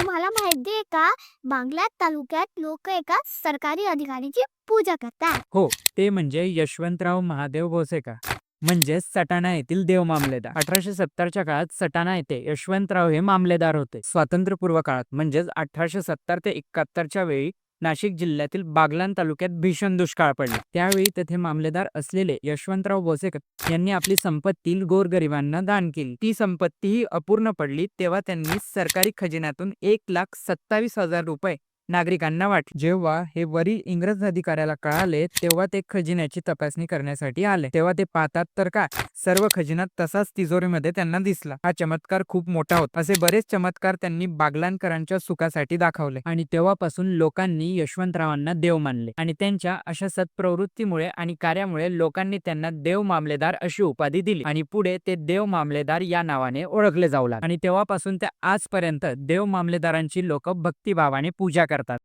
तुम्हाला माहिती आहे का? बांगलात तालुक्यात लोक एका सरकारी अधिकारीची पूजा करतात. हो ते म्हणजे यशवंतराव महादेव भोसेका म्हणजेच सटाणा येथील देव मामलेदार. अठराशे सत्तरच्या काळात सटाणा येथे यशवंतराव हे मामलेदार होते. स्वातंत्र्यपूर्व काळात म्हणजेच अठराशे सत्तर ते एकाहत्तरच्या वेळी नाशिक जिल्ह्यातील बागलाण तालुक्यात भीषण दुष्काळ पडला. त्यावेळी तेथे मामलेदार असलेले यशवंतराव भोसेकर यांनी आपली संपत्ती गोरगरिबांना दान केली. ती संपत्तीही अपूर्ण पडली तेव्हा त्यांनी सरकारी खजिन्यातून एक लाख सत्तावीस हजार रुपये नागरिकांना वाटले. जेव्हा हे वरील इंग्रज अधिकाऱ्याला कळाले तेव्हा ते खजिन्याची तपासणी करण्यासाठी आले. तेव्हा ते पाहतात तर काय? सर्व खजिना तसाच तिजोरीमध्ये त्यांना दिसला. हा चमत्कार खूप मोठा होता. असे बरेच चमत्कार त्यांनी बागलानकरांच्या सुखासाठी दाखवले आणि तेव्हापासून लोकांनी यशवंतरावांना देव मानले आणि त्यांच्या अशा सत्प्रवृत्तीमुळे आणि कार्यामुळे लोकांनी त्यांना देव मामलेदार अशी उपाधी दिली आणि पुढे ते देव मामलेदार या नावाने ओळखले जाऊ लागले. आणि तेव्हापासून ते आजपर्यंत देव मामलेदारांची लोक भक्तिभावाने पूजा करतात.